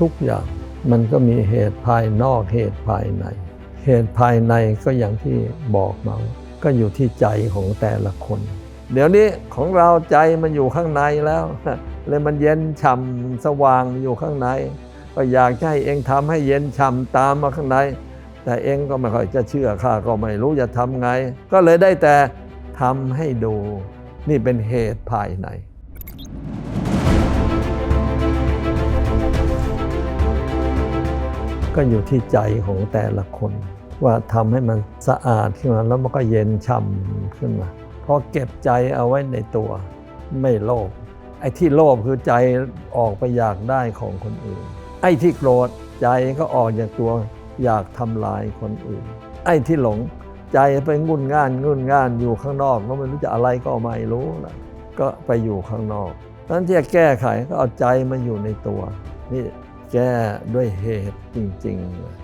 ทุกอย่าง มันก็มีเหตุภายนอกเหตุภายใน เหตุภายในก็อย่างที่บอกมาว่าก็อยู่ที่ใจของแต่ละคน เดี๋ยวนี้ของเราใจมันอยู่ข้างในแล้วเลยมันเย็นฉ่ำสว่างอยู่ข้างใน ก็อยากจะให้เองทำให้เย็นฉ่ำตามมาข้างใน แต่เองก็ไม่ค่อยจะเชื่อข้าก็ไม่รู้จะทำไง ก็เลยได้แต่ทำให้ดู นี่เป็นเหตุภายใน ก็อยู่ที่ใจของแต่ละคน ว่าทำให้มันสะอาดขึ้นมาแล้วมันก็เย็นช่ำขึ้นมาเพราะเก็บใจเอาไว้ในตัวไม่โลภไอ้ที่โลภคือใจออกไปอยากได้ของคนอื่น ไอ้ที่โกรธใจก็ออกจากตัวอยากทำลายคนอื่น ไอ้ที่หลงใจไปงุนง่านงุนง่านอยู่ข้างนอกก็ไม่รู้จะอะไรก็ไม่รู้นะก็ไปอยู่ข้างนอกนั้นที่จะแก้ไขก็เอาใจมาอยู่ในตัวนี่ แก้ด้วยเหตุจริง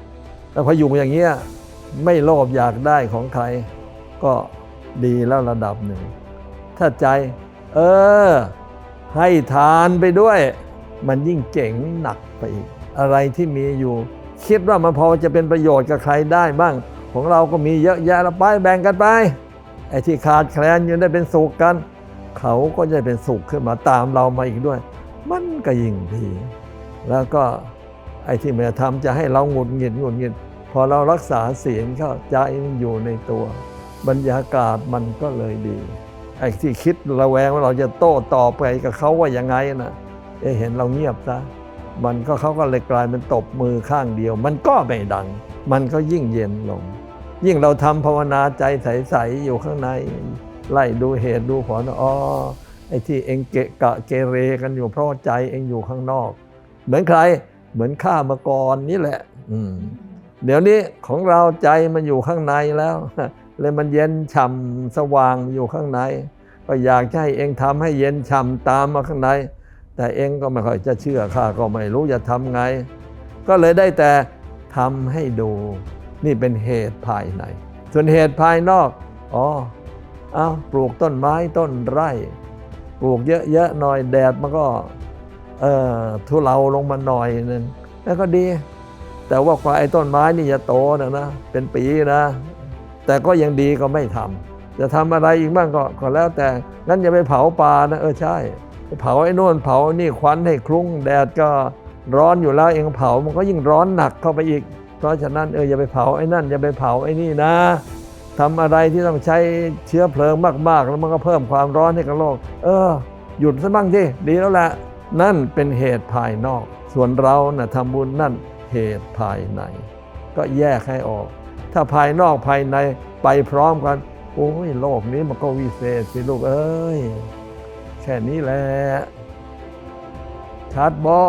ๆ แล้วพออยู่อย่างเงี้ยไม่โลภอยากได้ของใคร ก็ดีแล้วระดับหนึ่ง ถ้าใจ เออ ให้ทานไปด้วย มันยิ่งเจ๋งหนักไปอีก อะไรที่มีอยู่ คิดว่ามันพอจะเป็นประโยชน์กับใครได้บ้าง ของเราก็มีเยอะแยะล้วไปแบ่งกันไปไอ้ที่ขาดแคลนอยู่ได้เป็นสุขกัน เขาก็จะเป็นสุขขึ้นมาตามเรามาอีกด้วย มันก็ยิ่งดี แล้วก็ไอ้ที่แม่ทำจะให้เราหงุดหงิดหงุดหงิด พอเรารักษาเสียงเข้าใจมันอยู่ในตัว บรรยากาศมันก็เลยดีไอ้ที่คิดระแวงว่าเราจะโต้ตอบไปกับเขาว่ายังไงนะเอเห็นเราเงียบซะมันก็เขาก็เลยกลายเป็นตบมือข้างเดียว มันก็ไม่ดัง มันก็ยิ่งเย็นลง ยิ่งเราทำภาวนาใจใสๆอยู่ข้างใน ไล่ดูเหตุดูผลอ๋อไอ้ที่เองเกะกะเกเรกันอยู่เพราะใจเองอยู่ข้างนอก เหมือนใคร เหมือนข้ามาก่อนนี่แหละอืมเดี๋ยวนี้ของเราใจมันอยู่ข้างในแล้ว เลยมันเย็นฉ่ำสว่างอยู่ข้างใน ก็อยากจะให้เองทำให้เย็นฉ่ำตามมาข้างใน แต่เองก็ไม่ค่อยจะเชื่อข้าก็ไม่รู้จะทำไง ก็เลยได้แต่ทำให้ดู นี่เป็นเหตุภายใน ส่วนเหตุภายนอกอ๋อเอาปลูกต้นไม้ต้นไร่ ปลูกเยอะๆหน่อยแดดมันก็เอ่อ ทุเลาลงมาหน่อยนึงแล้วก็ดี แต่ว่ากว่าไอต้นไม้นี่จะโตนะนะ เป็นปีนะ แต่ก็ยังดีก็ไม่ทำจะทำอะไรอีกบ้างก็ก็แล้วแต่งั้นอย่าไปเผาป่านะเออใช่ เผาไอ้โน่นเผานี่ควันให้คลุ้งแดดก็ร้อนอยู่แล้วเองเผามันก็ยิ่งร้อนหนักเข้าไปอีก เพราะฉะนั้นเอออย่าไปเผาไอ้นั่นอย่าไปเผาไอ้นี่นะทำอะไรที่ต้องใช้เชื้อเพลิงมากๆ แล้วมันก็เพิ่มความร้อนให้กับโลก เออ หยุดซะบ้างสิดีแล้วแหละ นั่นเป็นเหตุภายนอก ส่วนเรานะ่ะทำบุญนั่นเหตุภายใน ก็แยกให้ออก ถ้าภายนอกภายในไปพร้อมกัน โอ้ยโลกนี้มันก็วิเศษสิลูกเอ้ย แค่นี้แหละชัดบอ